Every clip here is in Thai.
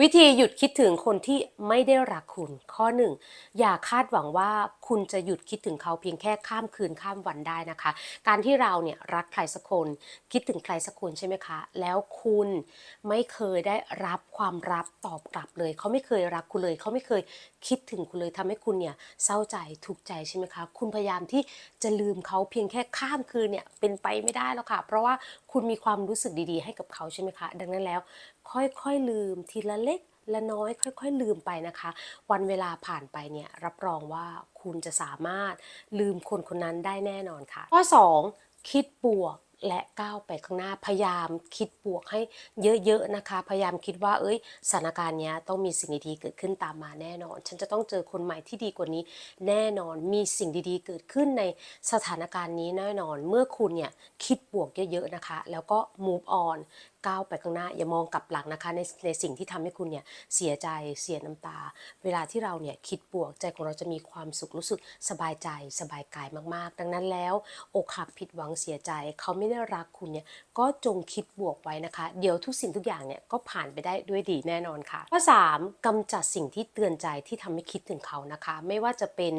วิธีหยุดคิดถึงคนที่ไม่ได้รักคุณ ข้อหนึ่งอย่าคาดหวังว่าคุณจะหยุดคิดถึงเขาเพียงแค่ข้ามคืนข้ามวันได้นะคะ การที่เราเนี่ยรักใครสักคนคิดถึงใครสักคนใช่ไหมคะ แล้วคุณไม่เคยได้รับความรับตอบกลับเลย เขาไม่เคยรักคุณเลย เขาไม่เคยคิดถึงคุณเลยทำให้คุณเนี่ยเศร้าใจทุกข์ใจใช่ไหมคะ คุณพยายามที่จะลืมเขาเพียงแค่ข้ามคืนเนี่ยเป็นไปไม่ได้แล้วค่ะ เพราะว่า คุณมีความรู้สึกดีๆ ให้กับเขาใช่ไหมคะ ดังนั้นแล้ว ค่อยๆลืมทีละเล็กละน้อยค่อย ๆ ลืมไปนะคะ วันเวลาผ่านไปเนี่ยรับรองว่าคุณจะสามารถลืมคนคนนั้นได้แน่นอนค่ะ ข้อ 2 คิดบวก และก้าวไปข้างหน้าพยายามคิดบวกให้เยอะๆนะคะ พยายามคิดว่าเอ้ยสถานการณ์เนี้ยต้องมีสิ่งดีๆเกิดขึ้นตามมาแน่นอน ฉันจะต้องเจอคนใหม่ที่ดีกว่านี้ แน่นอนมีสิ่งดีๆ เกิดขึ้นในสถานการณ์นี้แน่นอน เมื่อคุณเนี่ยคิดบวกเยอะๆนะคะ แล้วก็ move on ก้าวไปข้างหน้า อย่ามองกลับหลังนะคะในในสิ่งที่ทำให้คุณเนี่ยเสียใจเสียน้ำตา เวลาที่เราเนี่ยคิดบวกใจของเราจะมีความสุขรู้สึกสบายใจสบายกายมากๆ ดังนั้นแล้วอกหักผิดหวังเสียใจ เขาไม่ได้รักคุณเนี่ยก็จงคิดบวกไว้นะคะ เดี๋ยวทุกสิ่งทุกอย่างเนี่ยก็ผ่านไปได้ด้วยดีแน่นอนค่ะข้อ3กำจัดสิ่งที่เตือนใจที่ทำให้คิดถึงเขานะคะ ไม่ว่าจะเป็น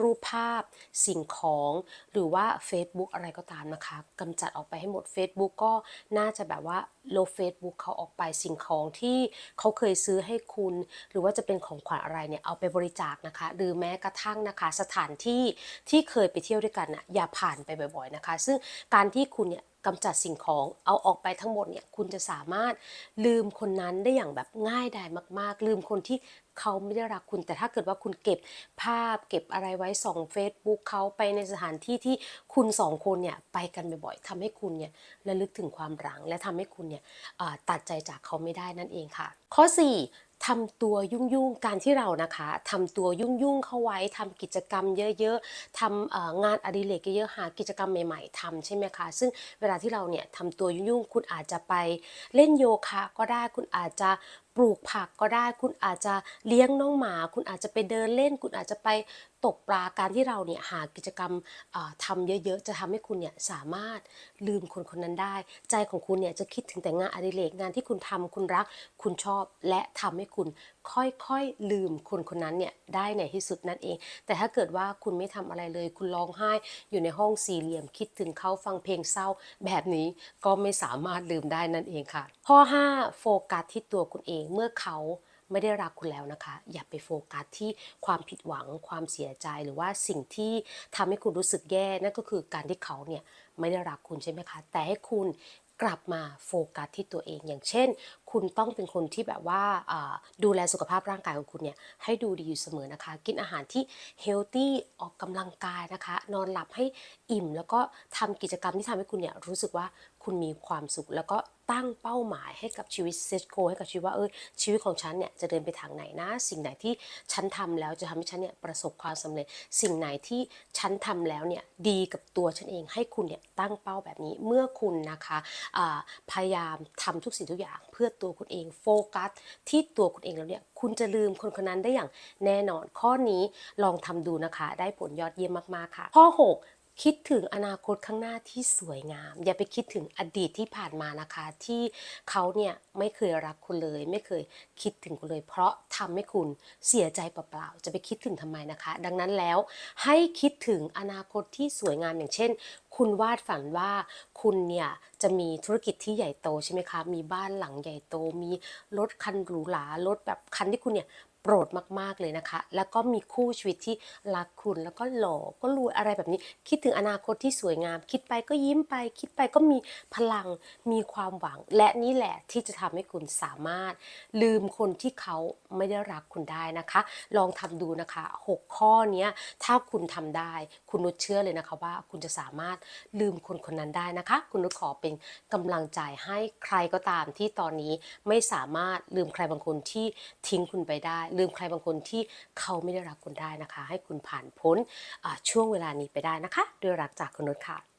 รูปภาพสิ่งของ หรือว่า Facebook อะไรก็ตามนะคะกำจัดออกไปให้หมด Facebook ก็น่าจะแบบว่าลบ Facebook เขาออกไปสิ่งของที่เขาเคยซื้อให้คุณ หรือว่าจะเป็นของขวัญอะไรเนี่ยเอาไปบริจาคนะคะ หรือแม้กระทั่งนะคะสถานที่ที่เคยไปเที่ยวด้วยกันนะอย่าผ่านไปบ่อยๆนะคะ ซึ่งการที่คุณเนี่ย กำจัดสิ่งของเอาออกไปทั้งหมดเนี่ยคุณจะสามารถลืมคนนั้นได้อย่างแบบง่ายดายมาก ๆ ลืมคนที่เขาไม่ได้รักคุณ แต่ถ้าเกิดว่าคุณเก็บภาพเก็บอะไรไว้ส่อง Facebook เขาไปในสถานที่ที่คุณสองคนเนี่ยไปกันบ่อยๆทำให้คุณเนี่ยระลึกถึงความรัง และทำให้คุณเนี่ยตัดใจจากเขาไม่ได้นั่นเองค่ะ ข้อ 4 ทำตัวยุ่งๆการที่เรานะคะทำตัวยุ่งๆเข้าไว้ทำกิจกรรมเยอะๆทำงานอดิเรกเยอะๆหากิจกรรมใหม่ ๆทำใช่ไหมคะ ซึ่งเวลาที่เราเนี่ยทำตัวยุ่งๆคุณอาจจะไปเล่นโยคะก็ได้คุณอาจจะ ปลูกผักก็ได้ คุณอาจจะเลี้ยงน้องหมา คุณอาจจะไปเดินเล่น คุณอาจจะไปตกปลาการที่เราเนี่ยหากิจกรรมเอ่อทำเยอะๆ จะทำให้คุณเนี่ยสามารถลืมคนคนนั้นได้ ใจของคุณเนี่ยจะคิดถึงแต่งานอดิเรกงานที่คุณทำคุณรัก คุณชอบและทำให้คุณค่อยๆลืมคนคนนั้นเนี่ยได้ในที่สุดนั่นเอง แต่ถ้าเกิดว่าคุณไม่ทำอะไรเลย คุณร้องไห้อยู่ในห้องสี่เหลี่ยม คิดถึงเขาฟังเพลงเศร้าแบบนี้ก็ไม่สามารถลืมได้นั่นเองค่ะ ข้อ 5 โฟกัสที่ตัวคุณเองเมื่อเขาไม่ได้รักคุณแล้วนะคะ อย่าไปโฟกัสที่ความผิดหวังความเสียใจหรือว่าสิ่งที่ทำให้คุณรู้สึกแย่นั่นก็คือการที่เขาเนี่ยไม่ได้รักคุณใช่ไหมคะ แต่ให้คุณกลับมาโฟกัสที่ตัวเอง อย่างเช่น คุณต้องเป็นคนที่แบบว่าดูแลสุขภาพร่างกายของคุณเนี่ยให้ดูดีอยู่เสมอนะคะ กินอาหารที่เฮลตี้ออกกำลังกายนะคะ นอนหลับให้อิ่ม แล้วก็ทำกิจกรรมที่ทำให้คุณเนี่ยรู้สึกว่าคุณมีความสุขแล้วก็ ตั้งเป้าหมายให้กับชีวิตเซตโกให้กับชีวิตว่าเออชีวิตของฉันเนี่ยจะเดินไปทางไหนนะ สิ่งไหนที่ฉันทำแล้วจะทำให้ฉันเนี่ยประสบความสำเร็จ สิ่งไหนที่ฉันทำแล้วเนี่ยดีกับตัวฉันเองให้คุณเนี่ยตั้งเป้าแบบนี้เมื่อคุณนะคะพยายามทำทุกสิ่งทุกอย่างเพื่อตัวคุณเองโฟกัสที่ตัวคุณเองแล้วเนี่ยคุณจะลืมคนคนนั้นได้อย่างแน่นอนข้อนี้ลองทำดูนะคะ ได้ผลยอดเยี่ยมมากๆค่ะ ข้อ 6 คิดถึงอนาคตข้างหน้าที่สวยงาม อย่าไปคิดถึงอดีตที่ผ่านมานะคะ ที่เขาเนี่ยไม่เคยรักคุณเลย ไม่เคยคิดถึงคุณเลย เพราะทำให้คุณเสียใจเปล่าๆจะไปคิดถึงทำไมนะคะ ดังนั้นแล้วให้คิดถึงอนาคตที่สวยงามอย่างเช่น คุณวาดฝันว่าคุณเนี่ยจะมีธุรกิจที่ใหญ่โตใช่ไหมคะมีบ้านหลังใหญ่โต มีรถคันหรูหรารถแบบคันที่คุณเนี่ย รดมากๆเลยนะคะ แล้วก็มีคู่ชีวิตที่รักคุณแล้วก็หล่อก็รวยอะไรแบบนี้ คิดถึงอนาคตที่สวยงาม คิดไปก็ยิ้มไป คิดไปก็มีพลังมีความหวัง และนี่แหละที่จะทำให้คุณสามารถ ลืมคนที่เขาไม่ได้รักคุณได้นะคะ ลองทำดูนะคะ 6 ข้อนี้ถ้าคุณทำได้ คุณนุชเชื่อเลยนะคะว่าคุณจะสามารถลืมคนคนนั้นได้นะคะ คุณนุชขอเป็นกำลังใจให้ใครก็ตามที่ตอนนี้ไม่สามารถลืมใครบางคนที่ทิ้งคุณไปได้ลืมใครบางคนที่เขาไม่ได้รักคุณได้นะคะ ให้คุณผ่านพ้นช่วงเวลานี้ไปได้นะคะ ด้วยรักจากคุณนุชค่ะ